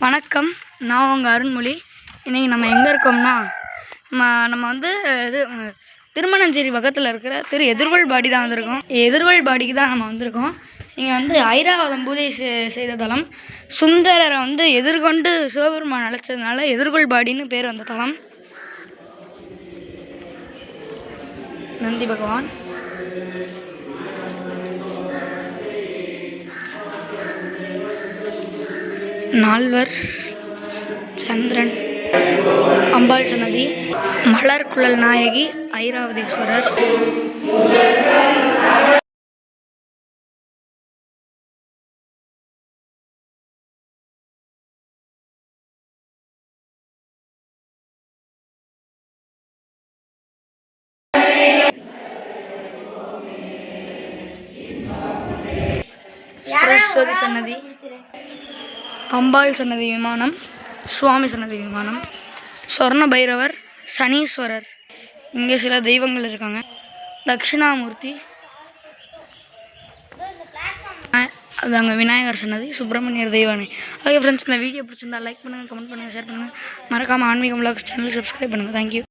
வணக்கம். நான் உங்கள் அருண்மொழி. இன்றைக்கி நம்ம எங்கே இருக்கோம்னா நம்ம நம்ம வந்து இது திருமணஞ்சேரி பக்கத்தில் இருக்கிற திரு எதிர்கொள்பாடி தான் வந்திருக்கோம். எதிர்கொள்பாடிக்கு தான் நம்ம வந்திருக்கோம். இங்கே வந்து ஐராவதம் பூஜை செ- செய்த தலம். சுந்தரரை வந்து எதிர்கொண்டு சிவபெருமான் அழைச்சதுனால எதிர்கொள்பாடின்னு பேர் வந்த தலம். நந்தி பகவான். நால்வர் சந்திரன் அம்பாள் சன்னதி மலர் குழல் நாயகி ஐராவதீஸ்வரர். சரஸ்வதி சன்னதி. அம்பாள் சன்னதி விமானம் சுவாமி சன்னதி விமானம் சொர்ண பைரவர் சனீஸ்வரர். இங்கே சில தெய்வங்கள் இருக்காங்க. தட்சிணாமூர்த்தி அது அங்கே விநாயகர் சன்னதி சுப்பிரமணியர் தெய்வானை. ஓகே ஃப்ரெண்ட்ஸ் இந்த வீடியோ பிடிச்சிருந்தா லைக் பண்ணுங்கள் கமெண்ட் பண்ணுங்கள் ஷேர் பண்ணுங்கள் மறக்காமல் ஆன்மீகம் விளாக்ஸ் சேனல் சப்ஸ்கிரைப் பண்ணுங்கள் தேங்க்யூ